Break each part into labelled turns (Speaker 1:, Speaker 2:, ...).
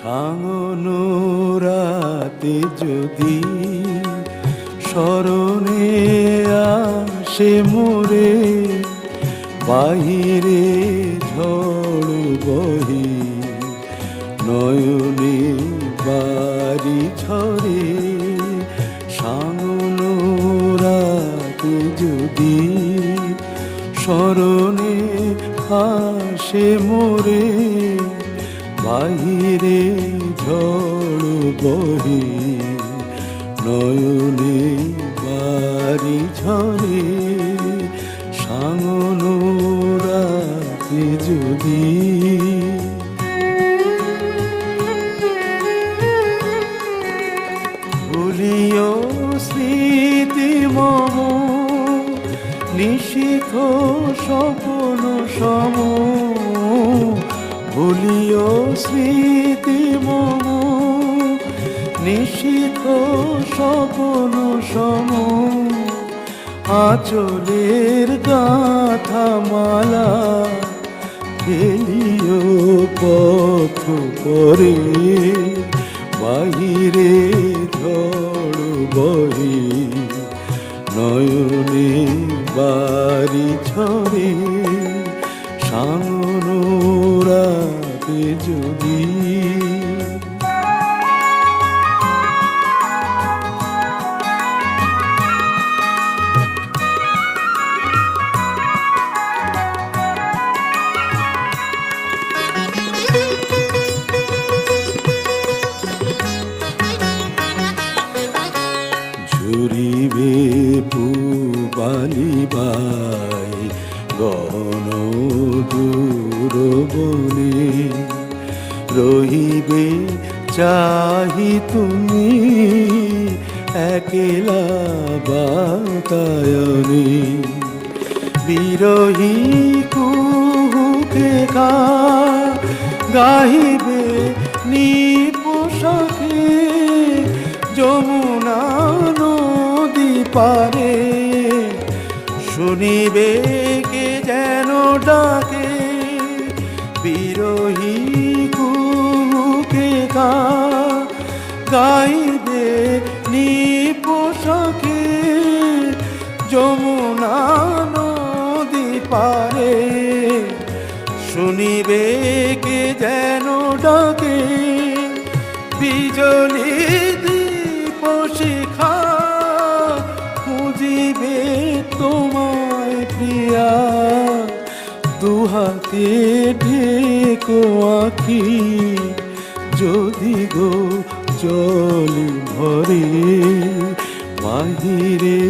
Speaker 1: সাঙনুরাতে যদি স্মরণে আসে মোরে, বাহিরে ঝড় বহি, নয়নে বাড়ি ঝরে। সাঙনুরাতে যদি স্মরণে আসে মোরে বাহিরে ঝড় বহে নয়নে বাড়ি ঝরে। সাঙনুরাতে যদি ভুলিও স্মৃতি মম স্বপন সম। ভুলিও স্মৃতি মম নিশিথ স্বপন সম। আচলের গাথা মালা খেলিও পথ পরে, বাহিরে ঝড় বহে নয়নে বাড়ি ঝরে সামরাতে যদি। ঝুরিবে গণ দূর বনে রহিবে চাহি তুমি একলা বাতায়নে। বিরহী কুহুকে গাহিবে নিপোষাকে যমুনা নদী পারে শুনিবে গাইবে নিপোষাকে যমুনা নদী পারে। শুনিবে কে যেন ডাকে, বিজলি দীপ শিখা। খুঁজিবে তোমায় প্রিয়া, দুহাতে ঢেকো আখি। যদি গো জল ভরে, বাহিরে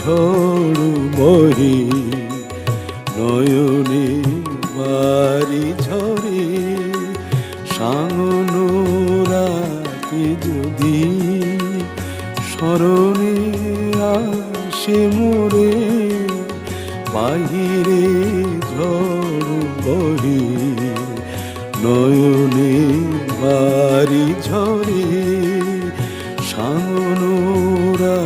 Speaker 1: ঝড় বহে। নয়নে বাড়ি ঝরে সাঙনুরাতে যদি স্মরণে আসে মোরে, বাহিরে ঝড় বহে। নয়নে তারি ঝরে সামনোরা